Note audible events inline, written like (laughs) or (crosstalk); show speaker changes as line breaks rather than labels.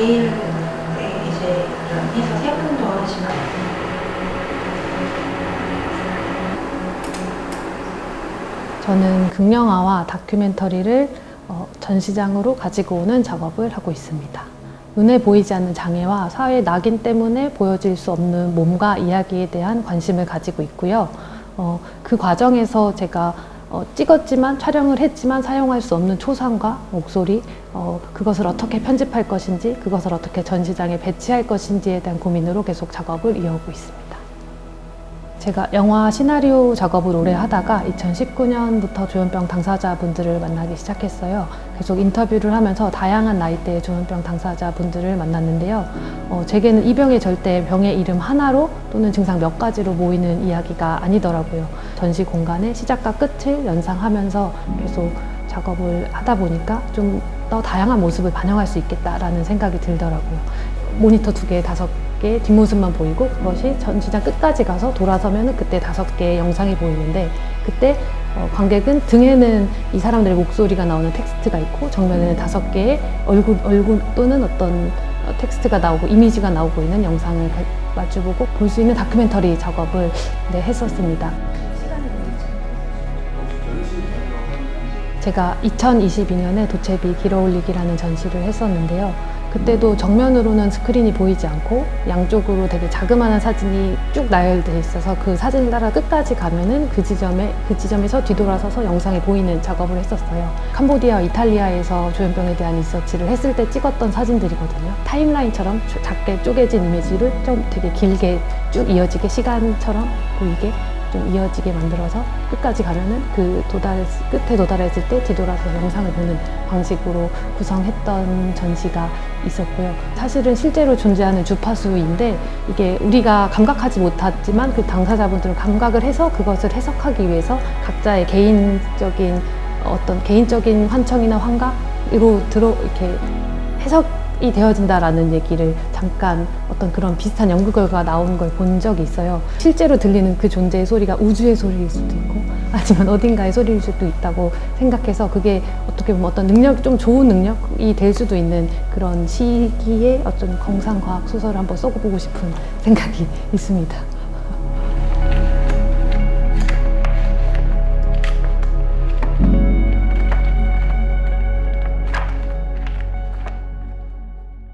내일 네, 이제 해서 세분더 하시면
저는 극영화와 다큐멘터리를 어, 전시장으로 가지고 오는 작업을 하고 있습니다. 눈에 보이지 않는 장애와 사회 낙인 때문에 보여질 수 없는 몸과 이야기에 대한 관심을 가지고 있고요. 어, 그 과정에서 제가 어, 찍었지만 촬영을 했지만 사용할 수 없는 초상과 목소리, 어, 그것을 어떻게 편집할 것인지, 그것을 어떻게 전시장에 배치할 것인지에 대한 고민으로 계속 작업을 이어오고 있습니다. 제가 영화 시나리오 작업을 오래 하다가 2019년부터 조현병 당사자분들을 만나기 시작했어요. 계속 인터뷰를 하면서 다양한 나이대의 조현병 당사자분들을 만났는데요. 어, 제게는 이 병이 절대 병의 이름 하나로 또는 증상 몇 가지로 모이는 이야기가 아니더라고요. 전시 공간의 시작과 끝을 연상하면서 계속 작업을 하다 보니까 좀 더 다양한 모습을 반영할 수 있겠다라는 생각이 들더라고요. 모니터 두 개, 다섯 개 뒷모습만 보이고 그것이 전시장 끝까지 가서 돌아서면 그때 다섯 개의 영상이 보이는데 그때 어, 관객은 등에는 이 사람들의 목소리가 나오는 텍스트가 있고 정면에는 다섯 개의 얼굴, 얼굴 또는 어떤 어, 텍스트가 나오고 이미지가 나오고 있는 영상을 가- 마주보고 볼 수 있는 다큐멘터리 작업을 네, 했었습니다. 제가 2022년에 도채비 길어올리기라는 전시를 했었는데요. 그때도 정면으로는 스크린이 보이지 않고 양쪽으로 되게 자그마한 사진이 쭉 나열돼 있어서 그 사진을 따라 끝까지 가면은 그 지점에 그 지점에서 뒤돌아서서 영상이 보이는 작업을 했었어요. 캄보디아와 이탈리아에서 조현병에 대한 리서치를 했을 때 찍었던 사진들이거든요. 타임라인처럼 조- 작게 쪼개진 이미지를 좀 되게 길게 쭉 이어지게 시간처럼 보이게 좀 이어지게 만들어서 끝까지 가면은 그 도달 끝에 도달했을 때 뒤돌아서 영상을 보는 방식으로 구성했던 전시가 있었고요. 사실은 실제로 존재하는 주파수인데 이게 우리가 감각하지 못하지만 그 당사자분들은 감각을 해서 그것을 해석하기 위해서 각자의 개인적인 어떤 개인적인 환청이나 환각으로 들어 이렇게 해석 이 되어진다라는 얘기를 잠깐 어떤 그런 비슷한 연구 결과가 나온 걸 본 적이 있어요. 실제로 들리는 그 존재의 소리가 우주의 소리일 수도 있고 (laughs) 아니면 어딘가의 소리일 수도 있다고 생각해서 그게 어떻게 보면 어떤 능력, 좀 좋은 능력이 될 수도 있는 그런 시기에 어떤 공상과학 소설을 한번 써보고 싶은 생각이 (laughs) 있습니다.